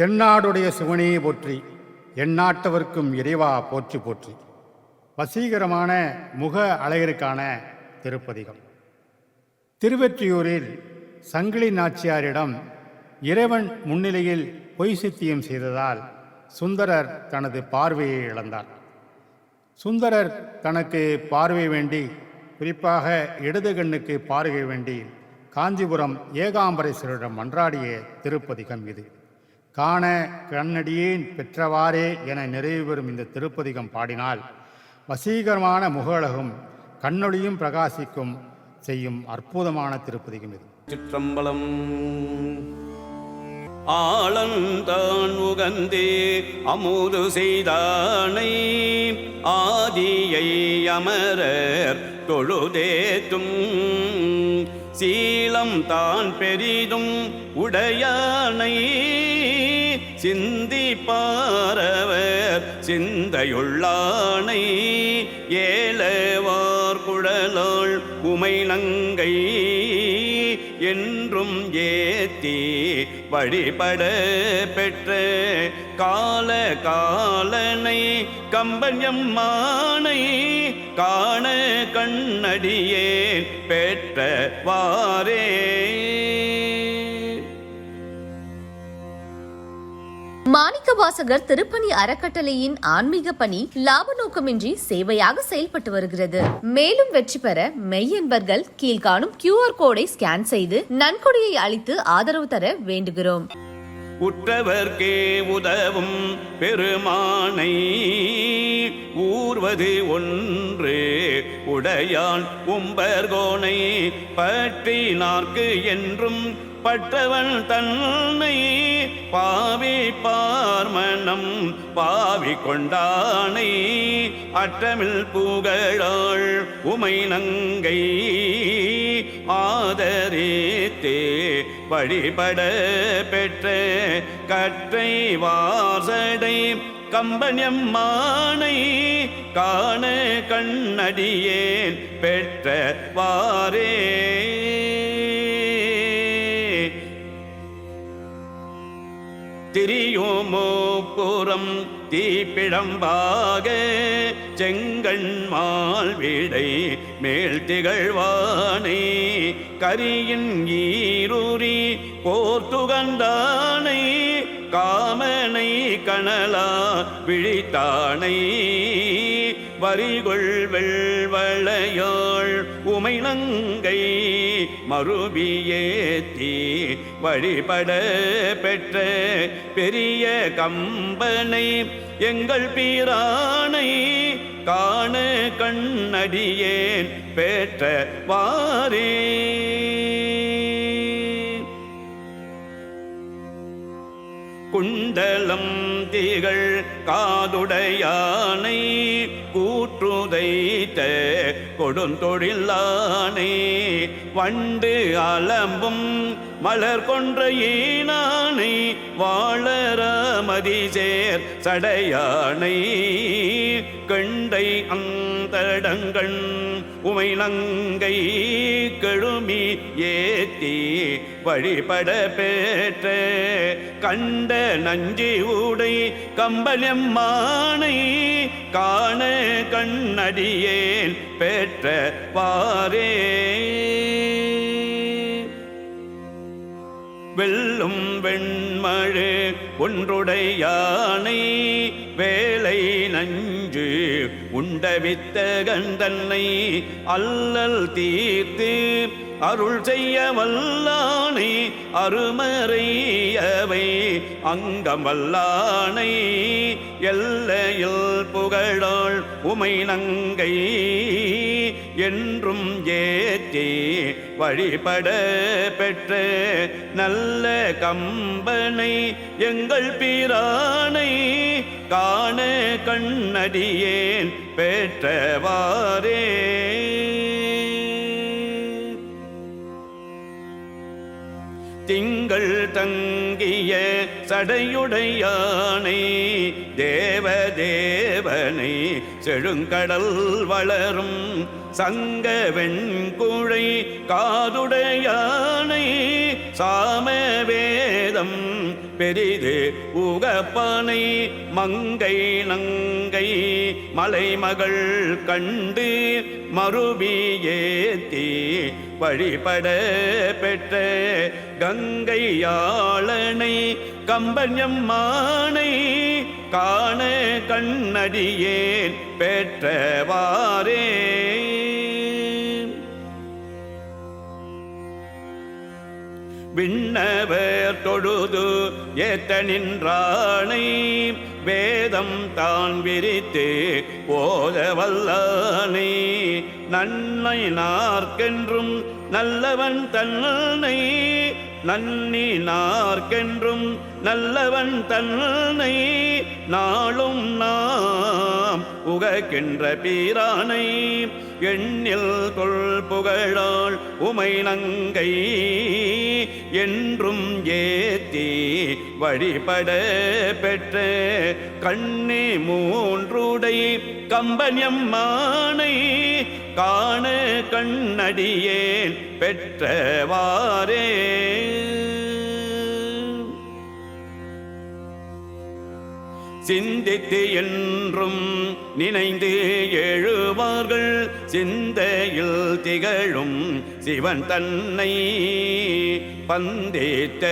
தென்னாடுடைய சிவனையே போற்றி எந்நாட்டவர்க்கும் இறைவா போற்றி போற்றி. வசீகரமான முக அழகிற்கான திருப்பதிகம். திருவெற்றியூரில் சங்கிலி நாச்சியாரிடம் இறைவன் முன்னிலையில் பொய் சித்தியம் செய்ததால் சுந்தரர் தனது பார்வையை இழந்தார். சுந்தரர் தனக்கு பார்வை வேண்டி குறிப்பாக இடது கண்ணுக்கு பார்வை வேண்டி காஞ்சிபுரம் ஏகாம்பரேஸ்வரிடம் மன்றாடிய திருப்பதிகம் இது. காண கண்ணடியேன் பெற்றவாறே என நிறைவு பெறும் இந்த திருப்பதிகம் பாடினால் வசீகரமான முகழகும் கண்ணொளியும் பிரகாசிக்கும் செய்யும் அற்புதமான திருப்பதிகம் இது. சிற்றம்பலம் ஆளந்தான் உகந்தே அமுது செய்தானை ஆதியை அமரர் தொழுதேத்தும் சீலம் தான் பெரிதும் உடையானை சிந்தி பாரவர் சிந்தையுள்ளானை ஏலவார் குழலாள் உமை நங்கை என்றும் ஏத்தி வழிபட பெற்ற கால காலனை கம்பன்யம்மானை காண கண்ணடியேன் மாணிக்க மாணிக்கவாசகர் திருப்பணி அறக்கட்டளையின் ஆன்மீக பணி லாப நோக்கமின்றி சேவையாக செயல்பட்டு வருகிறது. மேலும் வெற்றி பெற மெய்யன்பர்கள் கீழ்காணும் கியூஆர் கோடை ஸ்கேன் செய்து நன்கொடையை அளித்து ஆதரவு தர வேண்டுகிறோம். உற்றவர்க்கே உதவும் பெருமானை ஊர்வது ஒன்று. உடையான் உம்பர்கோனை பற்றினார்க்கு என்றும் பட்டவன் தன்னை பாவி பார்மணம் பாவி கொண்டானை அற்றமில் புகழாள் உமை நங்கை. ஆதரித்தே வழிபட பெற்ற கற்றை வாசடை கம்பனியம்மானை காண கண்ணடியேன் பெற்ற வாரே. திரியுமோ? புறம் தீப்பிழம்பாக செங்கண் மால்விடை மேல் திகழ்வானை கரியின் ஈரூரி போர்த்துகந்தானை காமனை கணலா விழித்தானை வரிகொள் வெள்வளையோ உமை நங்கை மறுபியேத்தி வழிபட பெற்ற பெரிய கம்பனை எங்கள் பீரானை காண கண்ணடியேன் பெற்ற வாரே. குண்டலம் திகழ் காதுடையானை கூற்றுதைத்த கொடுந்தொழிலானை வண்டு அலம்பும் மலர் கொன்ற ஈனானை வாழரமதி சேர் சடையானை. கண்டை அந்தடங்கண் உமை நங்கை கெழுமி ஏத்தி வழிபட பெற்ற. கண்ட நஞ்சி உடை கம்பளம்மானை காண கண்ணடியேன் பெற்ற வாரே. வெல்லும் வெண்மழு ஒன்றுடையானை வேலை நஞ்சு உண்டவித்த கந்தன்னை அல்லல் தீர்த்து அருள் செய்ய வல்லானை அருமறையவை அங்கம் வல்லானை எல்லையில் புகழாள் உமை நங்கை. என்றும் ஏற்றி வழிபட பெற்ற நல்ல கம்பனை எங்கள் பிரானை காண கண்ணடியேன் பெற்றவாரே திங்கள் தங்கிய சடையுடையானை தேவதே தேவனை செழுங்கடல் வளரும் சங்க வெண்குழை காதுடையானை சாம வேதம் பெரிது உகப்பானை மங்கை நங்கை மலைமகள் கண்டு மறுபியேத்தி வழிபட பெற்ற கங்கையாளனை கம்பன்யம்மானை காண கண்ணடியேன் பெற்றவாரே விண்ணவர் தொழுது ஏத்த நின்றானை வேதம் தான் விரித்து போத வல்லானை நன்மை நாற்கென்றும் நல்லவன் தன்னை நன்னினார்க்கென்றும் நல்லவன் தன்னை நாளும் நாம் உகக்கின்ற பீரானை எண்ணில் தொல் புகழாள் உமை நங்கை என்றும் ஏத்தி வழிபட பெற்ற கண்ணே மூன்றுடை கம்பனியம்மானை காண கண்ணடியேன் பெற்றவாரே சிந்தித்து என்றும் நினைந்து எழுவார்கள் சிந்தையில் திகழும் சிவன் தன்னை. பந்தேத்த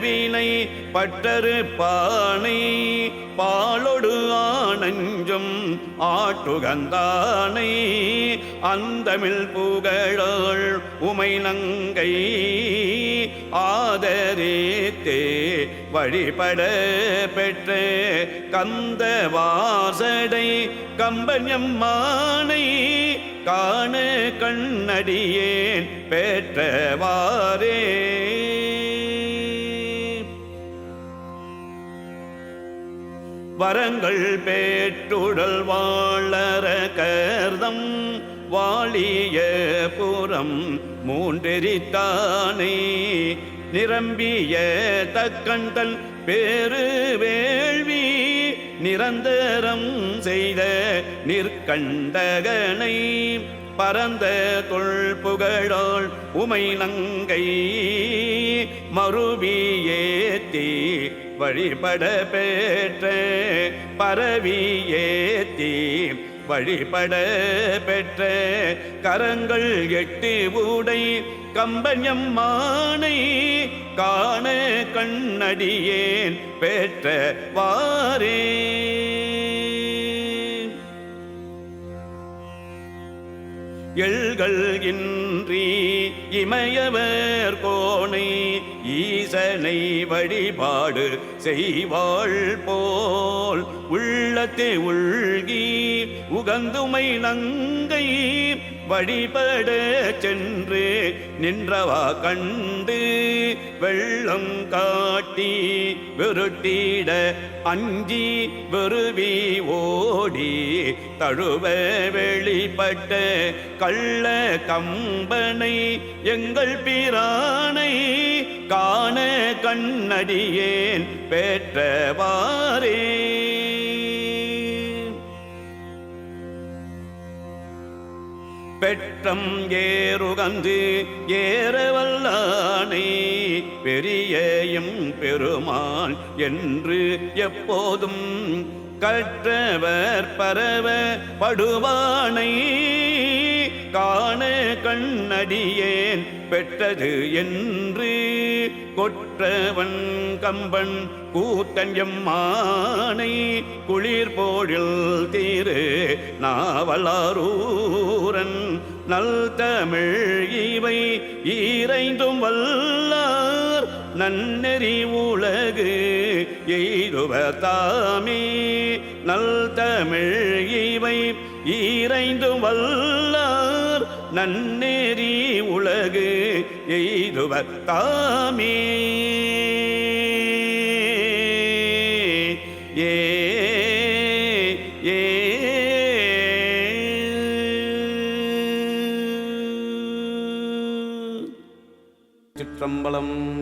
வினை பட்டரு பானை பாலொடு ஆனஞ்சும் ஆட்டுகந்தானை. அந்தமிழ் புகழாள் உமை நங்கை ஆதரித்தே வழிபட பெற்ற. கந்த வாசடை கம்பன்யம்மானை காண கண்ணடியேன் பெற்றவாரே வரங்கள் பேற்றுடல் வாழற கர்தம் வாழிய புறம் மூன்றெரித்தானே நிரம்பிய தக்கந்தன் பேரு வேள்வி நிரந்தரம் செய்த நிற்கண்டகனை பரந்த தொல் புகழாள் உமை நங்கை மறுபியேத்தி வழிபட பெற்ற பரவியேத்தி வழிபட பெற்ற கரங்கள் எட்டு ஊடை கம்பன்யம்மா காண கண்ணடியேன் பெற்ற வாரே. எள்கள் இன்றி இமயவர் கோணை ஈசனை வழிபாடு செய்வாள் போல். உள்ளத்தை உள்கி உகந்துமை நங்கை வழிபட சென்று நின்றவா கண்டு வெள்ளம் காட்டி விருட்டிட அஞ்சி விருவி ஓடி தழுவ வெளிப்பட்ட கள்ள கம்பனை எங்கள் பிரானை காண கண்ணடியேன் பெற்றவாரே பெற்றம் ஏறுகந்து ஏறவல்லானே பெரியயும் பெருமான் என்று எப்போதும் கற்றவர் பரவ படுவானை. காண கண்ணடியேன் பெற்றது என்று கொற்றவன் கம்பன் கூத்தன் எம்மானை குளிர் போழில் தீரு நாவலாரூரன் நல் தமிழ் இவை ஈரைந்தும் வல்லார் நன்னெறி உலகு எய்துவ தாமே. நல் தமிழ் இவை ஈரைந்தும் வல்லார் நன்னெறி உலகு எய்துவர் தாமே. ஏ ஏ. சிற்றம்பலம்.